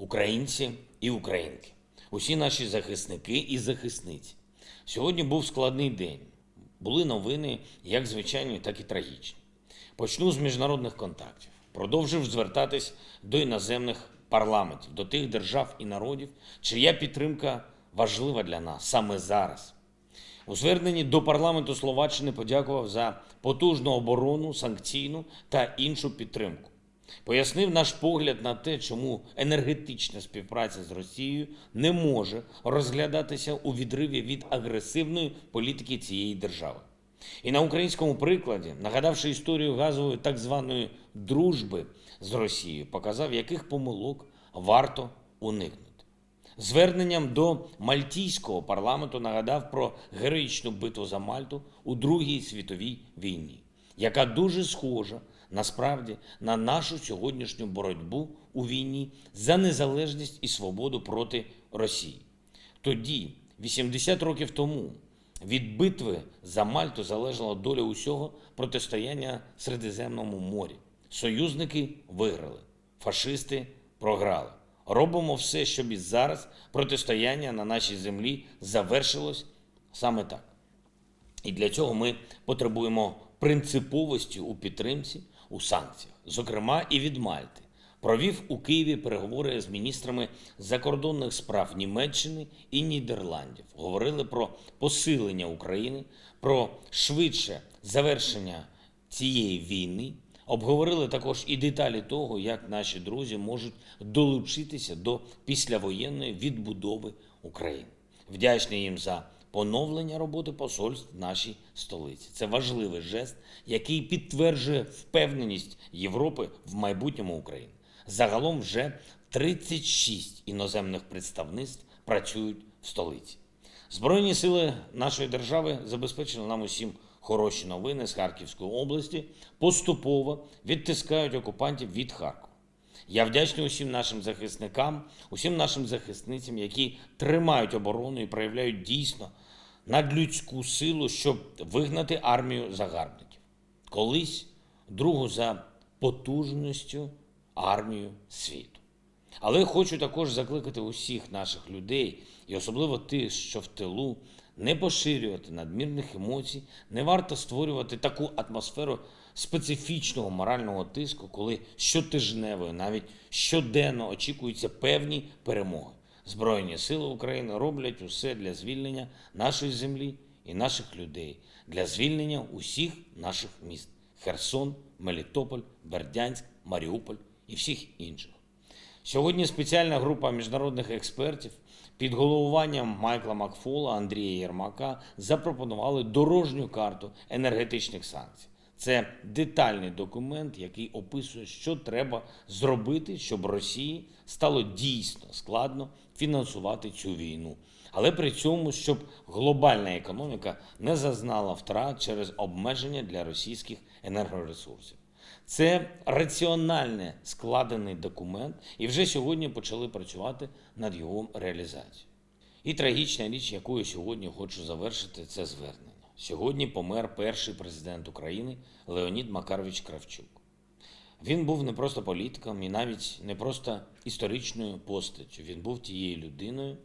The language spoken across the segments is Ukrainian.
українці і українки, усі наші захисники і захисниці. Сьогодні був складний день. Були новини, як звичайні, так і трагічні. Почну з міжнародних контактів. Продовжив звертатись до іноземних парламентів, до тих держав і народів, чия підтримка важлива для нас саме зараз. У зверненні до парламенту Словаччини подякував за потужну оборону, санкційну та іншу підтримку. Пояснив наш погляд на те, чому енергетична співпраця з Росією не може розглядатися у відриві від агресивної політики цієї держави. І на українському прикладі, нагадавши історію газової так званої дружби з Росією, показав, яких помилок варто уникнути. Зверненням до мальтійського парламенту нагадав про героїчну битву за Мальту у Другій світовій війні, яка дуже схожа насправді на нашу сьогоднішню боротьбу у війні за незалежність і свободу проти Росії. Тоді, 80 років тому, від битви за Мальту залежала доля усього протистояння Середземному морі. Союзники виграли, фашисти програли. Робимо все, щоб і зараз протистояння на нашій землі завершилось саме так. І для цього ми потребуємо принциповості у підтримці, у санкціях, зокрема і від Мальти. Провів у Києві переговори з міністрами закордонних справ Німеччини і Нідерландів. Говорили про посилення України, про швидше завершення цієї війни. Обговорили також і деталі того, як наші друзі можуть долучитися до післявоєнної відбудови України. Вдячний їм за поновлення роботи посольств в нашій столиці. Це важливий жест, який підтверджує впевненість Європи в майбутньому України. Загалом вже 36 іноземних представництв працюють в столиці. Збройні сили нашої держави забезпечили нам усім хороші новини з Харківської області, поступово відтискають окупантів від Харкова. Я вдячний усім нашим захисникам, усім нашим захисницям, які тримають оборону і проявляють дійсно надлюдську силу, щоб вигнати армію загарбників. Колись другу за потужністю армію світу. Але хочу також закликати усіх наших людей, і особливо тих, що в тилу, не поширювати надмірних емоцій, не варто створювати таку атмосферу специфічного морального тиску, коли щотижнево, навіть щоденно очікуються певні перемоги. Збройні сили України роблять усе для звільнення нашої землі і наших людей, для звільнення усіх наших міст: Херсон, Мелітополь, Бердянськ, Маріуполь і всіх інших. Сьогодні спеціальна група міжнародних експертів під головуванням Майкла Макфола, Андрія Єрмака запропонували дорожню карту енергетичних санкцій. Це детальний документ, який описує, що треба зробити, щоб Росії стало дійсно складно фінансувати цю війну. Але при цьому, щоб глобальна економіка не зазнала втрат через обмеження для російських енергоресурсів. Це раціональне складений документ, і вже сьогодні почали працювати над його реалізацією. І трагічна річ, якою сьогодні хочу завершити, це звернення. Сьогодні помер перший президент України Леонід Макарович Кравчук. Він був не просто політиком і навіть не просто історичною постаттю. Він був тією людиною,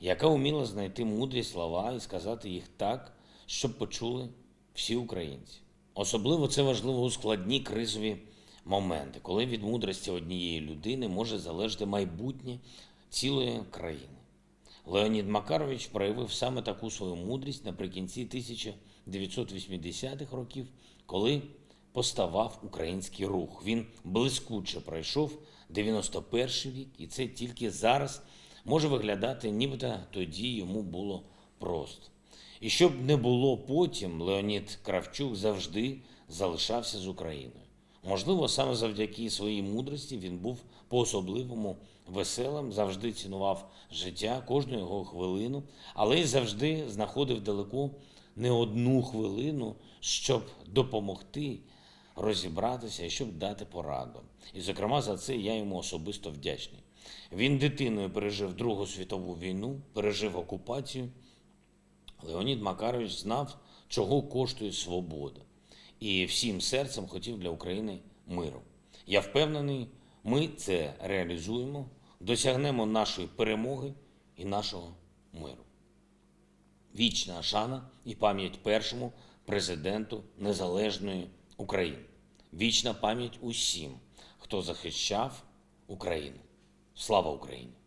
яка вміла знайти мудрі слова і сказати їх так, щоб почули всі українці. Особливо це важливо у складні кризові моменти, коли від мудрості однієї людини може залежати майбутнє цілої країни. Леонід Макарович проявив саме таку свою мудрість наприкінці 1980-х років, коли поставав український рух. Він блискуче пройшов 91-й рік, і це тільки зараз може виглядати, нібито тоді йому було просто. І щоб не було потім, Леонід Кравчук завжди залишався з Україною. Можливо, саме завдяки своїй мудрості він був по-особливому веселим, завжди цінував життя, кожну його хвилину, але й завжди знаходив далеко не одну хвилину, щоб допомогти розібратися і щоб дати пораду. І, зокрема, за це я йому особисто вдячний. Він дитиною пережив Другу світову війну, пережив окупацію. Леонід Макарович знав, чого коштує свобода, і всім серцем хотів для України миру. Я впевнений, ми це реалізуємо досягнемо нашої перемоги і нашого миру. Вічна шана і пам'ять першому президенту Незалежної України. Вічна пам'ять усім, хто захищав Україну. Слава Україні!